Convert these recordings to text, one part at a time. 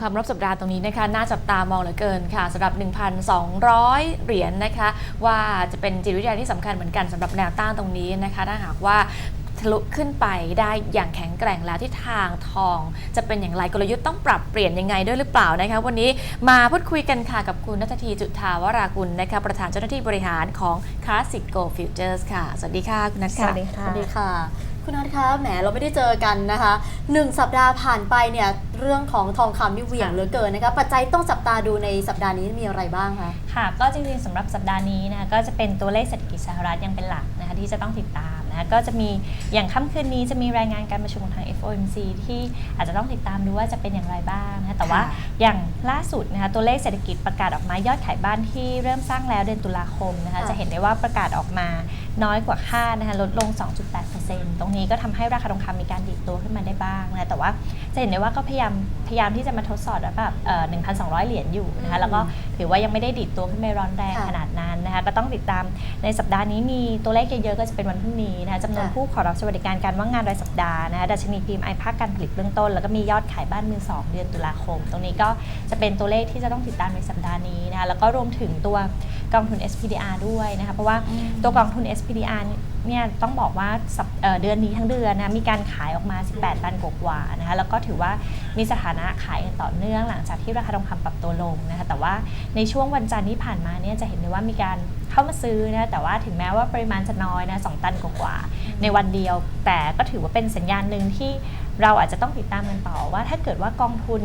องคำรอบสัปดาห์ตรงนี้นะคะน่าจับตามองเหลือเกินค่ะสำหรับ 1,200 เหรียญนะคะ ว่าจะเป็นจิตวิทยาที่สำคัญเหมือนกันสำหรับแนวต้านตรงนี้นะคะถ้าหากว่าทะลุขึ้นไปได้อย่างแข็งแกร่งแล้วที่ทางทอง จะเป็นอย่างไรกลยุทธ์ต้องปรับเปลี่ยนยังไงด้วยหรือเปล่านะคะวันนี้มาพูดคุยกันค่ะกับคุณนัททีจุธาวรากุลนะคะประธานเจ้าหน้าที่บริหารของ Classic Go Futures ค่ะ สวัสดีค่ะ คุณนัทสค่ะวัสดีค่ะ สวัสดีค่ะ คุณนัทคะแหมเราไม่ได้เจอกันนะคะหนึ่งสัปดาห์ผ่านไปเนี่ยเรื่องของทองคำนี่เหวี่ยงเหลือเกินนะคะปัจจัยต้องจับตาดูในสัปดาห์นี้มีอะไรบ้างคะค่ะ ก็จริงๆสำหรับสัปดาห์นี้นะคะก็จะเป็นตัวเลขเศรษฐกิจสหรัฐยังเป็นหลักนะคะที่จะต้องติดตามนะคะก็จะมีอย่างค่ำคืนนี้จะมีรายงานการประชุมของทาง FOMC ที่อาจจะต้องติดตามดูว่าจะเป็นอย่างไรบ้างนะคะแต่ว่าค่ะอย่างล่าสุดนะคะตัวเลขเศรษฐกิจประกาศออกมายอดขายบ้านที่เริ่มสร้างแล้วเดือนตุลาคมนะคะจะเห็นได้ว่าประกาศออกมาน้อยกว่าคาดนะคะลดลง 2.8%ตรงนี้ก็ทำให้ราคาทองคำมีการดีดตัวขึ้นมาได้บ้างนะแต่ว่าจะเห็นได้ว่าก็พยายามพยายามที่จะมาทดสอบแบบเอ่อ1,200เหรียญอยู่นะคะแล้วก็ถือว่ายังไม่ได้ดีดตัวขึ้นไปร้อนแรงค่ะขนาดนั้นนะคะก็ต้องติดตามในสัปดาห์นี้มีตัวเลขเยอะๆก็จะเป็นวันพรุ่งนี้นะคะจำนวนค่ะผู้ขอรับสวัสดิการการว่างงานรายสัปดาห์นะคะดัชนี PMI ภาคการผลิตเบื้องต้น แล้วก็มียอดขายบ้านมือสองเดือนตุลาคม ตรงนี้ก็จะเป็นตัวเลขที่จะต้องติดตามในสัปดาห์นี้นะคะแล้วก็รวมถึงตัว กองทุน SPDR ด้วยนะคะเพราะว่าอืมตัวกองทุน SPDR เนี่ยต้องบอกว่าสัปเอ่อเดือนนี้ทั้งเดือนนะมีการขายออกมา 18 ตันกว่าๆนะคะแล้วก็ถือว่ามีสถานะขายกันต่อเนื่องหลังจากที่ราคาทองคำปรับตัวลงนะคะแต่ว่าในช่วงวันจันทร์ที่ผ่านมาเนี่ยจะเห็นได้ว่ามีการเข้ามาซื้อนะแต่ว่าถึงแม้ว่าปริมาณจะน้อยนะ2ตันกว่าๆในวันเดียว แต่ก็ถือว่าเป็นสัญญาณหนึ่งที่เราอาจจะต้องติดตามกันต่อว่าถ้าเกิดว่ากองทุน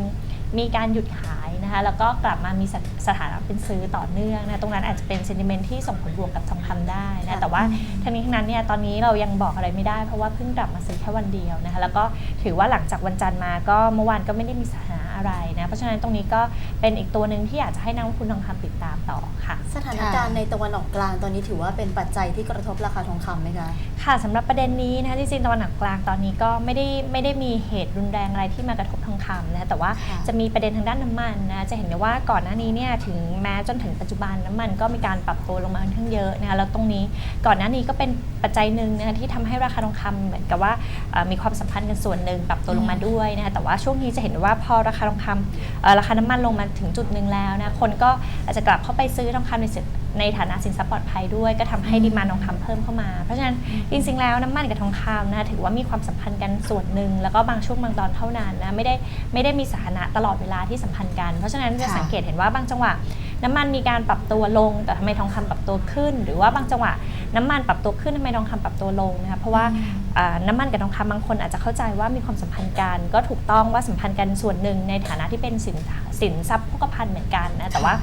มีการหยุดขายนะคะแล้วก็กลับมามีสถสถานะเป็นซื้อต่อเนื่องนะตรงนั้นอาจจะเป็นเซนิเมนที่ส่งผลบวกกับทองคำได้นะค่ะแต่ว่าทั้งนี้ทั้งนั้นเนี่ยตอนนี้เรายังบอกอะไรไม่ได้ เพราะว่าเพิ่งกลับมาซื้อแค่วันเดียวนะคะแล้วก็ถือว่าหลังจากวันจันทร์มาก็เมื่อวานก็ไม่ได้มีสถานะอะไรนะเพราะฉะนั้นตรงนี้ก็เป็นอีกตัวหนึ่งที่อยากจะให้นักลงทุนทองคำติดตามต่อ ค่ะ สถานการณ์ในตะวันออกกลางตอนนี้ถือว่าเป็นปัจจัยที่กระทบราคาทองคำไหมคะ ค่ะสำหรับประเด็นนี้นะคะจริงๆตะวันออกกลางตอนนี้ก็ไม่ได้ไม่ได้มีเหตุรุนแรงอะไรที่มากระทบทองคำนะคะแต่ว่าค่ะจะมีประเด็นทางด้านน้ำมันนะจะเห็นได้ว่าก่อนหน้านี้เนี่ยถึงแม้จนถึงปัจจุบันน้ำมันก็มีการปรับตัวลงมาค่อนข้างเยอะนะคะแล้วตรงนี้ก่อนหน้านี้ก็เป็นปัจจัยหนึ่งนะคะที่ทำให้ราคาทองคำเหมือนกับว่าเอ่อมีความสัมพันธ์กันส่วนหนึ่งปรับตัวลงมาด้วยนะคะแต่ว่าช่วงนี้จะเห็นได้ว่าพอราคาทองคำ เอ่อราคาน้ำมันลงมาถึงจุดหนึ่งแล้วนะ คนก็อาจจะกลับเข้าไปซื้อทองคำในสิในฐานะสินทรัพย์ปลอดภัยด้วย ก็ทำให้ดีมานทองคำเพิ่มเข้ามา เพราะฉะนั้นจริงๆแล้วน้ำมันกับทองคำนะถือว่ามีความสัมพันธ์กันส่วนหนึ่ง แล้วก็บางช่วงบางตอนเท่านั้นนะไม่ได้ไม่ได้มีสถานะตลอดเวลาที่สัมพันธ์กัน เพราะฉะนั้นจะค่ะสังเกตเห็นว่าบางจังหวะน้ำมันมีการปรับตัวลง แต่ทำไมทองคำปรับตัวขึ้น หรือว่าบางจังหวะน้ำมันปรับตัวขึ้นทำไมทองคำปรับตัวลงนะคะเพราะว่าอ่าน้ำมันกับทองคำบางคนอาจจะเข้าใจว่ามีความสัมพันธ์กันก็ถูกต้องว่าสัมพันธ์กันส่วนหนึ่งในฐานะที่เป็นสินสินทรัพย์โภคภัณฑ์เหมือนกันนะแต่ว่า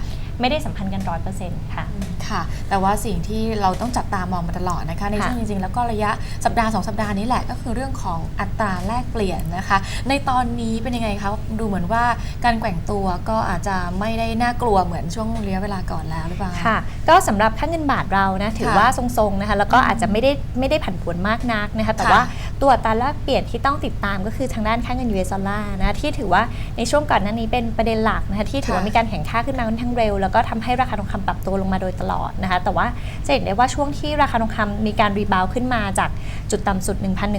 ไม่ได้สัมพันธ์กันร้อยเปอร์เซ็นต์ค่ะ ค่ะ แต่ว่าสิ่งที่เราต้องจับตามองมาตลอดนะคะ ในค่ะช่วงจริงๆ แล้วก็ระยะสัปดาห์สองสัปดาห์นี้แหละก็คือเรื่องของอัตราแลกเปลี่ยนนะคะ ในตอนนี้เป็นยังไงคะ ดูเหมือนว่าการแกว่งตัวก็อาจจะไม่ได้น่ากลัวเหมือนช่วงระยะเวลาก่อนแล้วหรือเปล่า ค่ะ ก็สำหรับค่าเงินบาทเรานะถือค่ะว่าทรงๆนะคะ แล้วก็อาจจะไม่ได้ไม่ได้ผันผวนมากนักนะคะ แต่ค่ะว่าตัวอัตราแลกเปลี่ยนที่ต้องติดตามก็คือทางด้านค่าเงิน US ดอลลาร์นะที่ถือว่าในช่วงก่อนหน้านี้เป็นประเด็นหลักนะคะที่ถือว่าค่ะมีการแข่งค่าขึ้นมาค่อนข้างเร็วแล้วก็ทำให้ราคาทองคำปรับตัวลงมาโดยตลอดนะคะ แต่ว่าจะเห็นได้ว่าช่วงที่ราคาทองคำมีการรีบาวขึ้นมาจากจุดต่ำสุด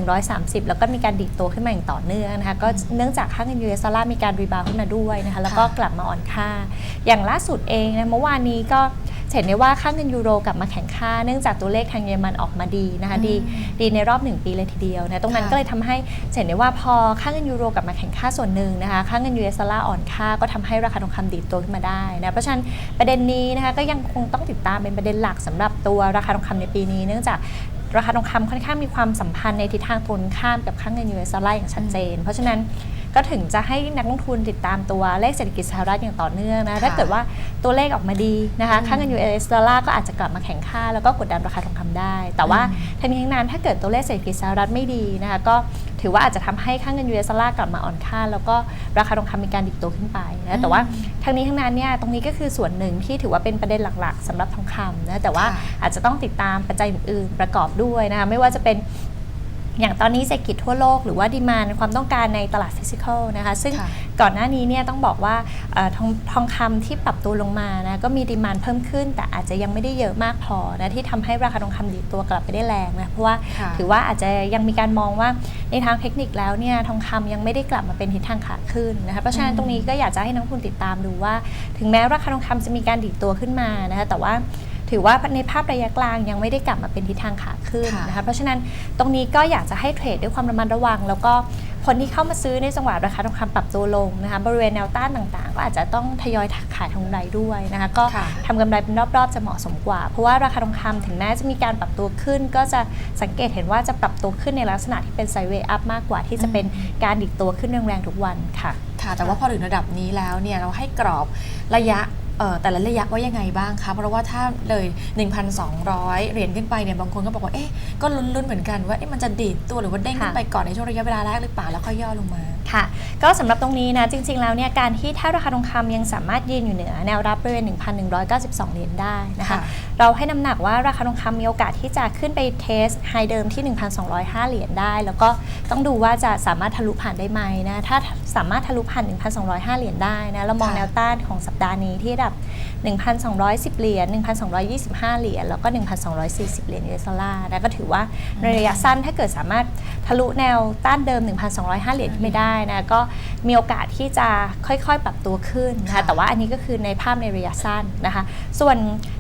1,130 แล้วก็มีการดีดตัวขึ้นมาอย่างต่อเนื่องนะคะ ก็เนื่องจากค่าเงิน US ดอลลาร์มีการรีบาวขึ้นมาด้วยนะคะ แล้วก็กลับมาอ่อนค่า อย่างล่าสุดเองนะเมื่อวานนี้ก็ เห็นได้ว่าค่าเงินยูโรกลับมาแข็งค่า เนื่องจากตัวเลขทางเยอรมันออกมาดีนะคะดีดีในรอบ 1 ปีเลยทีเดียวนะตรงนั้นค่ะก็เลยทำให้เห็นได้ว่าพอค่าเงินยูโรกลับมาแข็งค่าส่วนหนึ่งนะคะค่าเงิน US ดอลลาร์อ่อนค่าก็ทำให้ราคาทองคำดีดตัวขึ้นมาได้นะเพราะฉะนั้นประเด็นนี้นะคะก็ยังคงต้องติดตามเป็นประเด็นหลักสำหรับตัวราคาทองคำในปีนี้ เนื่องจากราคาทองคำค่อนข้างมีความสัมพันธ์ในทิศทางตรงข้ามกับค่าเงิน US ดอลลาร์อย่างชัดเจน เพราะฉะนั้น ก็ถึงจะให้นักลงทุนติดตามตัวเลขเศรษฐกิจสหรัฐอย่างต่อเนื่องนะค่ะถ้าเกิดว่าตัวเลขออกมาดีนะคะอืมค่าเงิน US ดอลลาร์ก็อาจจะกลับมาแข็งค่า แล้วก็กดดันราคาทองคำได้ แต่ว่าอืมทั้งนี้ทั้งนั้นถ้าเกิดตัวเลขเศรษฐกิจสหรัฐไม่ดีนะคะก็ถือว่าอาจจะทำให้ค่าเงิน US ดอลลาร์กลับมาอ่อนค่า แล้วก็ราคาทองคำมีการดิบตัวขึ้นไปนะแต่ว่าทั้งนี้ทั้งนั้นเนี่ยตรงนี้ก็คือส่วนหนึ่งที่ถือว่าเป็นประเด็นหลัก ๆสำหรับทองคำนะแต่ว่าค่ะอาจจะต้องติดตามปัจจัยอื่นๆประกอบด้วยนะคะไม่ว่าจะเป็น อย่างตอนนี้เศรษฐกิจทั่วโลกหรือว่าดีมานความต้องการในตลาดฟิสิกอลนะคะซึ่งค่ะก่อนหน้านี้เนี่ยต้องบอกว่าเอ่อทองทองคำที่ปรับตัวลงมานะก็มีดีมานเพิ่มขึ้น แต่อาจจะยังไม่ได้เยอะมากพอนะที่ทำให้ราคาทองคำดีดตัวกลับไปได้แรงนะเพราะว่าค่ะถือว่าอาจจะยังมีการมองว่าในทางเทคนิคแล้วเนี่ยทองคำยังไม่ได้กลับมาเป็นทิศทางขาขึ้นนะคะเพราะฉะนั้นตรงนี้ก็อยากจะให้นักลงทุนติดตามดูว่า ถึงแม้ราคาทองคำจะมีการดีดตัวขึ้นมานะคะแต่ว่า ถือว่าในภาพระยะกลางยังไม่ได้กลับมาเป็นทิศทางขาขึ้นค่ะนะคะเพราะฉะนั้นตรงนี้ก็อยากจะให้เทรดด้วยความระมัดระวัง แล้วก็คนที่เข้ามาซื้อในจังหวะราคาทองคำปรับตัวลงนะคะบริเวณแนวต้านต่างๆ ก็อาจจะต้องทยอยขายทองกำไรด้วยนะคะก็ค่ะทำกำไรเป็นรอบๆ จะเหมาะสมกว่า เพราะว่าราคาทองคำถึงแม้จะมีการปรับตัวขึ้น ก็จะสังเกตเห็นว่าจะปรับตัวขึ้นในลักษณะที่เป็นไซด์เวย์อัพมากกว่าที่จะเป็นการดิดตัวขึ้นแรงๆทุกวันค่ะค่ะแต่ว่าพอถึงระดับนี้แล้วเนี่ยเราให้กรอบระยะเอ่อ แต่ละระยะว่ายังไงบ้างคะ เพราะว่าถ้าเลย 1,200 เหรียญขึ้นไปเนี่ยบางคนก็บอกว่า เอ๊ะ ก็ลุ้นๆเหมือนกันว่าเอ๊ะมันจะดีดตัวหรือว่าเด้งขึ้นไปก่อนในช่วงระยะเวลาแรกหรือเปล่าแล้วค่อยย่อลงมา ค่ะ ก็สำหรับตรงนี้นะ จริง ๆ แล้วเนี่ยการที่ถ้าราคาทองคำยังสามารถยืนอยู่เหนือแนวรับบริเวณ 1,192 เหรียญได้นะคะค่ะเราให้น้ำหนักว่าราคาทองคำมีโอกาสที่จะขึ้นไปเทสไฮเดิมที่ 1,205 เหรียญได้ แล้วก็ต้องดูว่าจะสามารถทะลุผ่านได้ไหมนะ ถ้าสามารถทะลุผ่าน 1,205 เหรียญได้นะ เรามองค่ะแนวต้านของสัปดาห์นี้ที่ระดับ 1,210 เหรียญ 1,225 เหรียญ แล้วก็ 1,240 เหรียญ US ดอลลาร์นะก็ถือว่าในระยะสั้นถ้าเกิดสามารถทะลุแนวต้านเดิม 1,205 เหรียญขึ้นไม่ได้นะก็มีโอกาสที่จะค่อยๆ ปรับตัวขึ้นนะค่ะคะแต่ว่าอันนี้ก็คือในภาพในระยะสั้นนะคะ ส่วน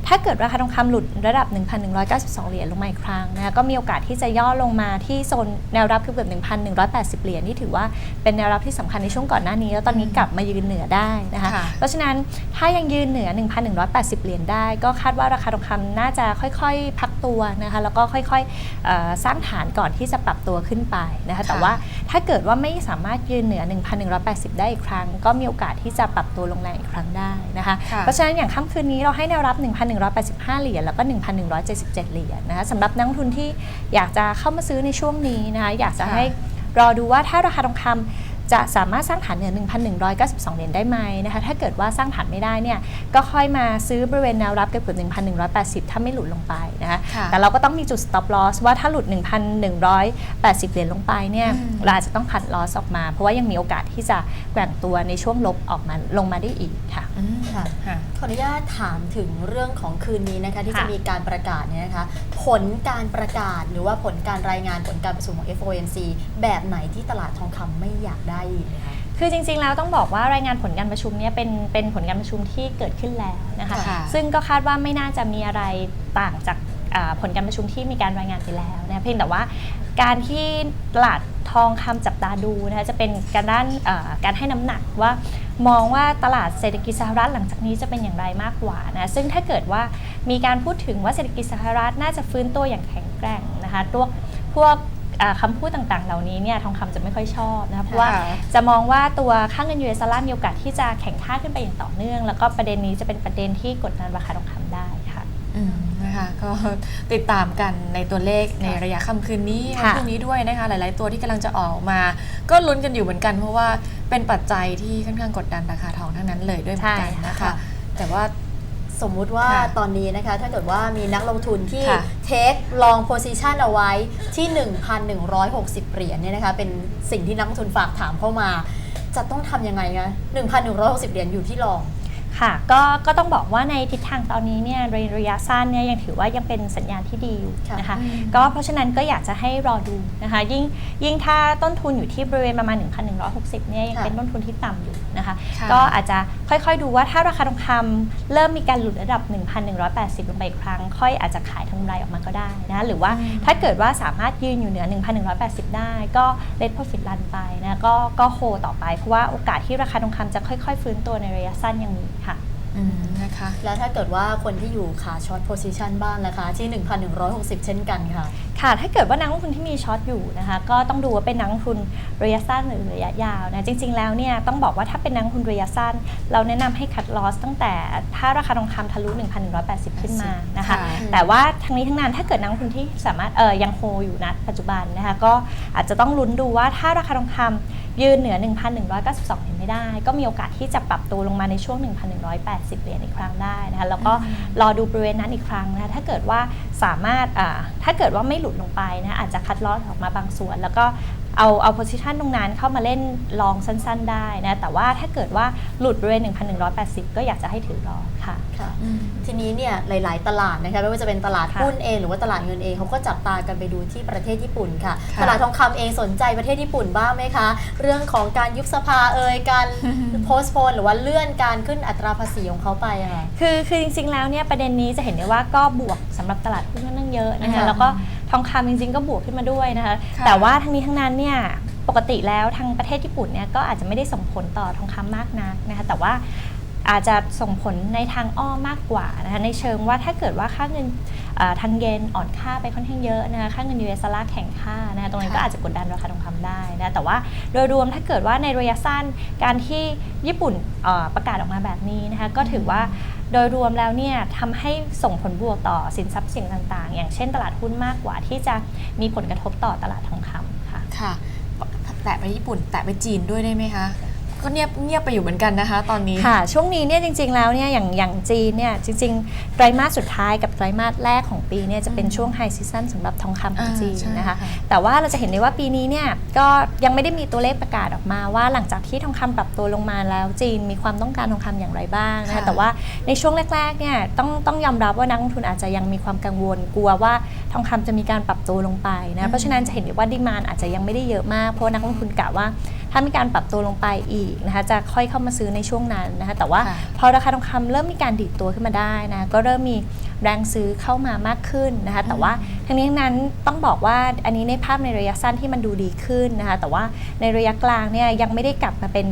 ถ้าเกิดราคาทองคำหลุดระดับ 1,192 เหรียญลงมาอีกครั้งนะคะก็มีโอกาสที่จะย่อลงมาที่โซนแนวรับคือเกือบ1,180 เหรียญที่ถือว่าเป็นแนวรับที่สำคัญในช่วงก่อนหน้านี้ แล้วตอนนี้กลับมายืนเหนือได้นะคะค่ะเพราะฉะนั้นถ้ายังยืนเหนือ1,180 เหรียญได้ ก็คาดว่าราคาทองคำน่าจะค่อยๆ พักตัวนะคะแล้วก็ค่อยๆเอ่อสร้างฐานก่อนที่จะปรับตัวขึ้นไปนะคะแต่ว่าถ้าเกิดว่าไม่สามารถยืนเหนือ 1,180 ได้อีกครั้ง ก็มีโอกาสที่จะปรับตัวลงแรงอีกครั้งได้นะคะค่ะเพราะฉะนั้นอย่างค่ำคืนนี้เราให้แนวรับ 1,185 เหรียญแล้วก็ 1,177 เหรียญนะคะสำหรับนักลงทุนที่อยากจะเข้ามาซื้อในช่วงนี้นะคะอยากจะค่ะให้รอดูว่าถ้าราคาทองคำ จะสามารถสร้างฐานเหนือ 1,192 เหรียญได้ไหมนะคะ ถ้าเกิดว่าสร้างฐานไม่ได้เนี่ย ก็ค่อยมาซื้อบริเวณแนวรับเกือบ1,180 ถ้าไม่หลุดลงไปนะคะค่ะแต่เราก็ต้องมีจุด stop loss ว่าถ้าหลุด 1,180 เหรียญลงไปเนี่ยอืมเราอาจจะต้องคัด loss ออกมา เพราะว่ายังมีโอกาสที่จะแกว่งตัวในช่วงลบออกมาลงมาได้อีกค่ะอืมค่ะค่ะขออนุญาตถามถึงเรื่องของคืนนี้นะคะที่ค่ะจะมีการประกาศเนี่ยนะคะ ผลการประกาศหรือว่าผลการรายงานผลการประชุมของ FOMC แบบไหนที่ตลาดทองคำไม่อยากได้อีกไหมคะ คือจริงๆ แล้วต้องบอกว่ารายงานผลการประชุมเนี่ยเป็นเป็นผลการประชุมที่เกิดขึ้นแล้วนะคะค่ะ ซึ่งก็คาดว่าไม่น่าจะมีอะไรต่างจากอ่าผลการประชุมที่มีการรายงานไปแล้วนะเพียงแต่ว่าการที่ตลาดทองคำจับตาดูนะคะจะเป็นการด้านเอ่อการให้น้ำหนักว่ามองว่าตลาดเศรษฐกิจสหรัฐหลังจากนี้จะเป็นอย่างไรมากกว่านะซึ่งถ้าเกิดว่ามีการพูดถึงว่าเศรษฐกิจสหรัฐน่าจะฟื้นตัวอย่างแข็งแกร่งนะคะพวกพวกอ่า คำพูดต่างๆ เหล่านี้เนี่ยทองคำจะไม่ค่อยชอบนะคะเพราะว่าค่ะจะมองว่าตัวค่าเงิน US ดอลลาร์มีโอกาสที่จะแข็งค่าขึ้นไปอย่างต่อเนื่อง แล้วก็ประเด็นนี้จะเป็นประเด็นที่กดดันราคาทองคำได้ค่ะอืมนะคะก็ติดตามกันในตัวเลขในระยะค่ำคืนนี้วันค่ะพรุ่งนี้ด้วยนะคะหลาย ๆ ตัวที่กำลังจะออกมา ก็ลุ้นกันอยู่เหมือนกัน เพราะว่าเป็นปัจจัยที่ค่อนข้างกดดันราคาทองทั้งนั้นเลยด้วยเหมือนกันนะคะค่ะแต่ว่า สมมุติว่าค่ะตอนนี้นะคะ ถ้าเกิดว่ามีนักลงทุนที่ค่ะเทคลองโพซิชันเอาไว้ที่ 1,160 เหรียญเนี่ยนะคะเป็นสิ่งที่นักลงทุนฝากถามเข้ามา จะต้องทำยังไงนะ1,160 เหรียญอยู่ที่ลอง ค่ะก็ก็ต้องบอกว่าในทิศทางตอนนี้เนี่ยในระยะสั้นเนี่ยยังถือว่ายังเป็นสัญญาณที่ดีอยู่ค่ะนะคะอืม ก็เพราะฉะนั้นก็อยากจะให้รอดูนะคะยิ่งยิ่งถ้าต้นทุนอยู่ที่บริเวณประมาณ 1,160เนี่ยยังค่ะเป็นต้นทุนที่ต่ำอยู่นะคะ ค่ะ ก็อาจจะค่อยๆ ดูว่าถ้าราคาทองคำเริ่มมีการหลุดระดับ 1,180 ลงไปอีกครั้ง ค่อยอาจจะขายทำไรออกมาก็ได้นะหรือว่าถ้าเกิดว่าสามารถยืนอยู่เหนือ 1,180 ได้ก็เลทโปรฟิตรันไปนะก็ก็โฮต่อไป เพราะว่าโอกาสที่ราคาทองคำจะค่อยๆ ฟื้นตัวในระยะสั้นยังมีค่ะนะคะแล้วถ้าเกิดว่าคนที่อยู่ขาช็อตโพซิชันบ้างนะคะที่ 1,160 เช่นกันค่ะ ค่ะ ถ้าเกิดว่านักลงทุนที่มีช็อตอยู่นะคะ ก็ต้องดูว่าเป็นนักลงทุนระยะสั้นหรือระยะยาวนะ จริง ๆ แล้วเนี่ยต้องบอกว่าถ้าเป็นนักลงทุนระยะสั้น เราแนะนำให้คัดลอสตั้งแต่ถ้าราคาทองคำทะลุ 1,180 ขึ้นมานะคะค่ะแต่ว่าทั้งนี้ทั้งนั้นถ้าเกิดนักลงทุนที่สามารถเออยังโฮอยู่นะปัจจุบันนะคะ ก็อาจจะต้องลุ้นดูว่าถ้าราคาทองคำยืนเหนือ 1,192เห็น ไหมไม่ได้ ก็มีโอกาสที่จะปรับตัวลงมาในช่วง 1,180 เหรียญอีกครั้งได้นะคะแล้วก็รอดูบริเวณนั้นอีกครั้งนะคะถ้าเกิดว่าสามารถอ่าถ้าเกิดว่าไม่หลุดลงไปนะอาจจะคัดลอสออกมาบางส่วน แล้วก็ เอาเอาโพซิชันตรงนั้นเข้ามาเล่นลองสั้นๆได้นะ แต่ว่าถ้าเกิดว่าหลุดบริเวณ 1,180 ก็อยากจะให้ถือรอค่ะ ค่ะ ทีนี้เนี่ยหลาย ๆ ตลาดนะคะไม่ว่าจะเป็นตลาดค่ะหุ้นเองหรือว่าตลาดเงินเองเขาก็จับตากันไปดูที่ประเทศญี่ปุ่นค่ะ ค่ะ ตลาดทองคำเองสนใจประเทศญี่ปุ่นบ้างไหมคะ เรื่องของการยุบสภาเอ่ยการ โพสโพนหรือว่าเลื่อนการขึ้นอัตราภาษีของเขาไปอะค่ะ คือคือจริงๆแล้วเนี่ยประเด็นนี้จะเห็นได้ว่าก็บวกสำหรับตลาดหุ้นค่อนข้างเยอะนะคะค่ะ แล้วก็ ทองคำจริงๆก็บวกขึ้นมาด้วยนะคะ ค่ะแต่ว่าทั้งนี้ทั้งนั้นเนี่ยปกติแล้วทางประเทศญี่ปุ่นเนี่ยก็อาจจะไม่ได้ส่งผลต่อทองคำมากนักนะคะแต่ว่าอาจจะส่งผลในทางอ้อมมากกว่านะคะในเชิงว่าถ้าเกิดว่าค่าเงินเอ่อทางเยนอ่อนค่าไปค่อนข้างเยอะนะคะค่าเงินยูเอสดอลลาร์แข็งค่านะคะตรงนั้นก็ค่ะ อาจจะกดดันราคาทองคำได้นะแต่ว่าโดยรวมถ้าเกิดว่าในระยะสั้นการที่ญี่ปุ่นเอ่อประกาศออกมาแบบนี้นะคะก็ถือว่า โดยรวมแล้วเนี่ยทำให้ส่งผลบวกต่อสินทรัพย์เสี่ยงต่างๆ อย่างเช่นตลาดหุ้นมากกว่าที่จะมีผลกระทบต่อตลาดทองคำค่ะ ค่ะ แตะไปญี่ปุ่น แตะไปจีนด้วยได้ไหมคะ ก็เงียบเงียบไปอยู่เหมือนกันนะคะ ตอนนี้ ค่ะ ช่วงนี้เนี่ยจริงๆแล้วเนี่ยอย่างอย่างจีนเนี่ยจริงๆไตรมาสสุดท้ายกับไตรมาสแรกของปีเนี่ยจะเป็นช่วงไฮซีซันสำหรับทองคำของอ่าจีนใช่นะคะค่ะแต่ว่าเราจะเห็นได้ว่าปีนี้เนี่ยก็ยังไม่ได้มีตัวเลขประกาศออกมาว่าหลังจากที่ทองคำปรับตัวลงมาแล้วจีนมีความต้องการทองคำอย่างไรบ้างนะคะค่ะแต่ว่าในช่วงแรกๆเนี่ยต้องต้องยอมรับว่านักลงทุนอาจจะยังมีความกังวลกลัวว่าทองคำจะมีการปรับตัวลงไปนะเพราะฉะนั้นจะเห็นได้ว่าดีมานอาจจะยังไม่ได้เยอะมากเพราะว่านักลงทุนกะว่า ถ้ามีการปรับตัวลงไปอีกนะคะจะค่อยเข้ามาซื้อในช่วงนั้นนะคะแต่ว่าค่ะพอราคาทองคำเริ่มมีการดีดตัวขึ้นมาได้นะก็เริ่มมีแรงซื้อเข้ามามากขึ้นนะคะแต่ว่าทั้งนี้ทั้งนั้นต้องบอกว่าอันนี้ในภาพในระยะสั้นที่มันดูดีขึ้นนะคะแต่ว่าในระยะกลางเนี่ยยังไม่ได้กลับมาเป็น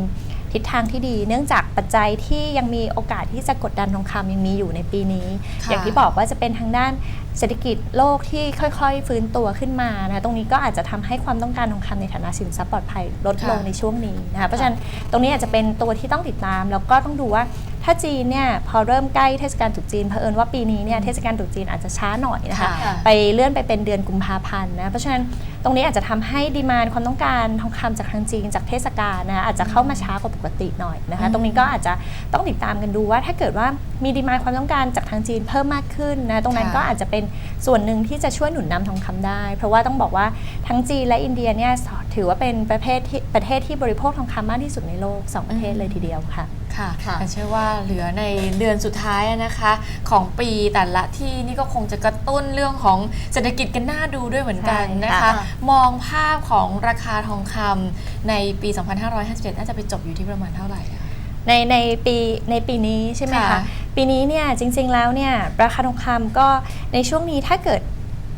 ทิศทางที่ดี เนื่องจากปัจจัยที่ยังมีโอกาสที่จะกดดันทองคำยังมีอยู่ในปีนี้ค่ะอย่างที่บอกว่าจะเป็นทางด้านเศรษฐกิจโลกที่ค่อยๆ ฟื้นตัวขึ้นมานะคะตรงนี้ก็อาจจะทำให้ความต้องการทองคำในฐานะสินทรัพย์ปลอดภัยลดลงค่ะในช่วงนี้นะคะเพราะฉะนั้นตรงนี้อาจจะเป็นตัวที่ต้องติดตาม แล้วก็ต้องดูว่า ถ้าจีนเนี่ยพอเริ่มใกล้เทศกาลตรุษจีนเผอิญว่าปีนี้เนี่ยเทศกาลตรุษจีนอาจจะช้าหน่อยนะคะค่ะไปเลื่อนไปเป็นเดือนกุมภาพันธ์นะเพราะฉะนั้นตรงนี้อาจจะทำให้ดีมานความต้องการทองคำจากทางจีนจากเทศกาลนะคะอาจจะเข้ามาช้ากว่าปกติหน่อยนะคะ อืม ตรงนี้ก็อาจจะต้องติดตามกันดูว่า ถ้าเกิดว่ามีดีมานความต้องการจากทางจีนเพิ่มมากขึ้นนะตรงนั้นค่ะก็อาจจะเป็นส่วนหนึ่งที่จะช่วยหนุนนำทองคำได้ เพราะว่าต้องบอกว่าทั้งจีนและอินเดียเนี่ยถือว่าเป็นประเทศที่ประเทศที่บริโภคทองคำมากที่สุดในโลกสองประเทศเลยทีเดียวค่ะ ค่ะค่ะแต่เชื่อว่าเหลือในเดือนสุดท้ายนะคะ ของปีแต่ละที่นี่ก็คงจะกระตุ้นเรื่องของเศรษฐกิจกันน่าดูด้วยเหมือนกันนะใช่คะค่ะมองภาพของราคาทองคำในปี 2557 น่าจะไปจบอยู่ที่ประมาณเท่าไหร่อะในในปีในปีนี้ใช่ไหมค่ะคะ ปีนี้เนี่ยจริงๆแล้วเนี่ยราคาทองคำก็ในช่วงนี้ถ้าเกิด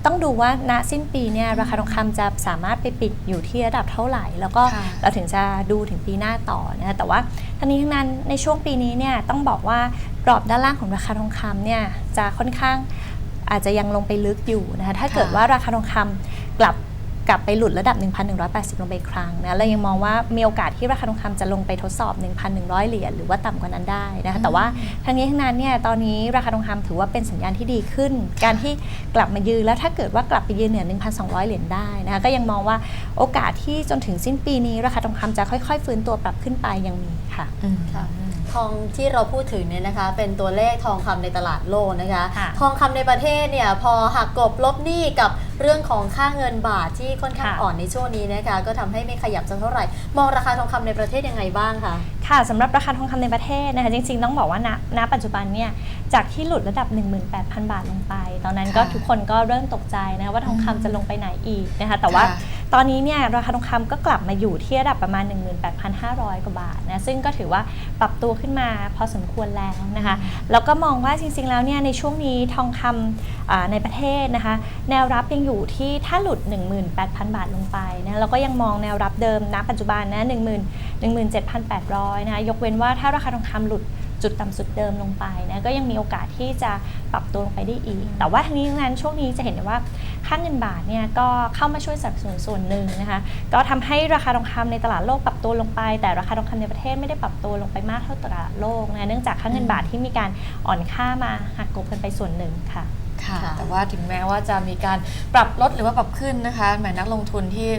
ต้องดูว่าณสิ้นปีเนี่ยราคาทองคำจะสามารถไปปิดอยู่ที่ระดับเท่าไหร่ แล้วก็ค่ะเราถึงจะดูถึงปีหน้าต่อนะแต่ว่าทั้งนี้ทั้งนั้นในช่วงปีนี้เนี่ยต้องบอกว่ากรอบด้านล่างของราคาทองคำเนี่ยจะค่อนข้างอาจจะยังลงไปลึกอยู่นะคะถ้าเกิดค่ะว่าราคาทองคำกลับ กลับไปหลุดระดับ 1,180 ลงไปอีกครั้งนะเรายังมองว่ามีโอกาสที่ราคาทองคำจะลงไปทดสอบ 1,100 เหรียญหรือว่าต่ำกว่านั้นได้นะคะแต่ว่าทั้งนี้ทั้งนั้นเนี่ยตอนนี้ราคาทองคำถือว่าเป็นสัญญาณที่ดีขึ้น การที่กลับมายืนแล้วถ้าเกิดว่ากลับไปยืนเหนือ 1,200 เหรียญได้นะคะก็ยังมองว่าโอกาสที่จนถึงสิ้นปีนี้ราคาทองคำจะค่อย ๆ ฟื้นตัวปรับขึ้นไปยังมีค่ะอืมค่ะทองที่เราพูดถึงเนี่ยนะคะ เป็นตัวเลขทองคำในตลาดโลกนะคะ ค่ะทองคำในประเทศเนี่ยพอหักกลบลบหนี้กับเรื่องของค่าเงินบาทที่ค่อนข้างค่ะ อ่อนในช่วงนี้นะคะ ก็ทำให้ไม่ขยับสักเท่าไหร่ มองราคาทองคำในประเทศยังไงบ้างคะ ค่ะสำหรับราคาทองคำในประเทศนะคะจริงๆ ต้องบอกว่าณณปัจจุบันเนี่ยจากที่หลุดระดับ 18,000 บาทลงไป ตอนนั้นก็ค่ะทุกคนก็เริ่มตกใจนะว่าทองคำจะลงไปไหนอีกนะคะแต่ว่าค่ะ ตอนนี้เนี่ยราคาทองคำก็กลับมาอยู่ที่ระดับประมาณ 18,500 กว่าบาทนะซึ่งก็ถือว่าปรับตัวขึ้นมาพอสมควรแล้วนะคะแล้วก็มองว่าจริงๆแล้วเนี่ยในช่วงนี้ทองคำในประเทศนะคะแนวรับยังอยู่ที่ถ้าหลุด 18,000 บาทลงไปนะแล้วก็ยังมองแนวรับเดิมณปัจจุบันนะ10,000 17,800นะคะยกเว้นว่าถ้าราคาทองคำหลุดจุดต่ำสุดเดิมลงไปนะก็ยังมีโอกาสที่จะปรับตัวลงไปได้อีก แต่ว่าทั้งนี้ทั้งนั้นช่วงนี้จะเห็นได้ว่า ค่าเงินบาทเนี่ยก็เข้ามาช่วยสนับสนุนส่วนหนึ่งนะคะก็ทำให้ราคาทองคำในตลาดโลกปรับตัวลงไป แต่ราคาทองคำในประเทศไม่ได้ปรับตัวลงไปมากเท่าตลาดโลกนะเนื่องจากค่าเงินบาทที่มีการอ่อนค่ามาหักกบกันไปส่วนหนึ่งค่ะค่ะค่ะแต่ว่าถึงแม้ว่าจะมีการปรับลดหรือว่าปรับขึ้นนะคะหมายนักลงทุนที่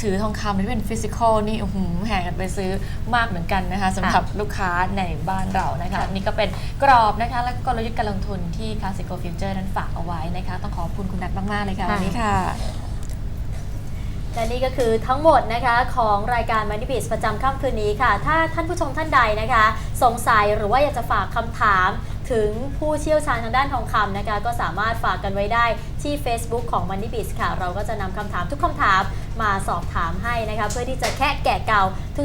ถือทองคำที่เป็นฟิสิกอลนี่โอ้โหแห่กันไปซื้อมากเหมือนกันนะคะสำหรับลูกค้าในบ้านเรานะคะค่ะนี่ก็เป็นกรอบนะคะ และกลยุทธ์การลงทุนที่ Classical Future นั้นฝากเอาไว้นะคะ ต้องขอบคุณคุณนัทมาก ๆ เลยค่ะค่ะวันนี้ค่ะและนี่ก็คือทั้งหมดนะคะของรายการ Money b i z ประจำค่ำคืนนี้ค่ะ ถ้าท่านผู้ชมท่านใดนะคะ สงสัยหรือว่าอยากจะฝากคำถาม ถึงผู้เชี่ยวชาญทางด้านทองคำนะคะ ก็สามารถฝากกันไว้ได้ที่ Facebook ของ Money b i z ค่ะ เราก็จะนำคำถามทุกคำถามมาสอบถามให้นะคะ เพื่อที่จะแค่แกะเกา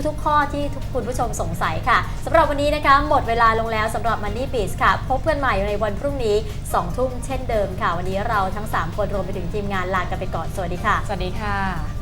ทุกๆ ข้อที่ทุกคุณผู้ชมสงสัยค่ะสำหรับวันนี้นะคะ หมดเวลาลงแล้วสำหรับ Money b i z ค่ะ พบกันใหม่ในวันพรุ่งนี้2ทุ่มเช่นเดิมค่ะ วันนี้เราทั้งสามคนรวมไปถึงทีมงานลากันไปก่อนสวัสดีค่ะ สวัสดีค่ะ